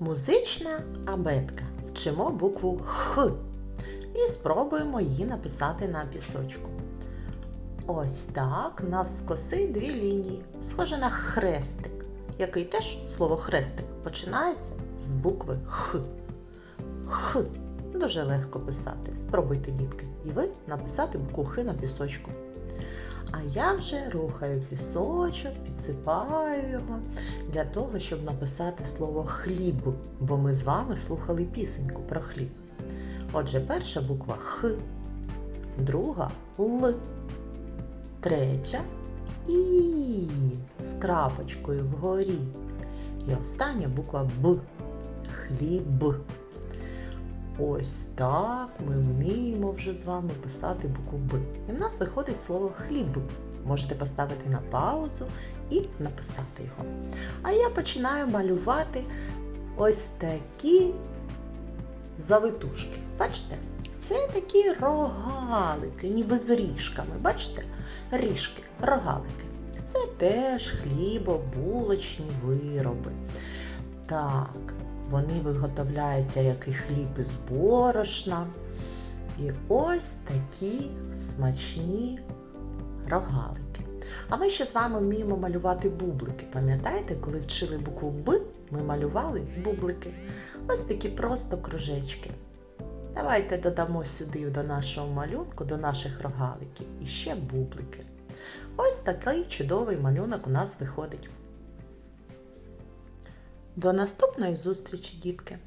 Музична абетка. Вчимо букву Х і спробуємо її написати на пісочку. Ось так, навскоси дві лінії, схоже на хрестик, який теж слово хрестик починається з букви Х. Х. Дуже легко писати. Спробуйте, дітки, і ви написати букву Х на пісочку. А я вже рухаю пісочок, підсипаю його для того, щоб написати слово хліб, бо ми з вами слухали пісеньку про хліб. Отже, перша буква Х, друга Л, третя І з крапочкою вгорі. І остання буква Б. Хліб. Ось так ми вміємо вже з вами писати букву Б. І в нас виходить слово хліб. Можете поставити на паузу і написати його. А я починаю малювати ось такі завитушки. Бачите? Це такі рогалики, ніби з ріжками. Бачите? Ріжки, рогалики. Це теж хлібобулочні вироби. Так, вони виготовляються як і хліб із борошна. І ось такі смачні рогалики. А ми ще з вами вміємо малювати бублики. Пам'ятаєте, коли вчили букву Б, ми малювали бублики. Ось такі просто кружечки. Давайте додамо сюди до нашого малюнку, до наших рогаликів і ще бублики. Ось такий чудовий малюнок у нас виходить. До наступної зустрічі, дітки!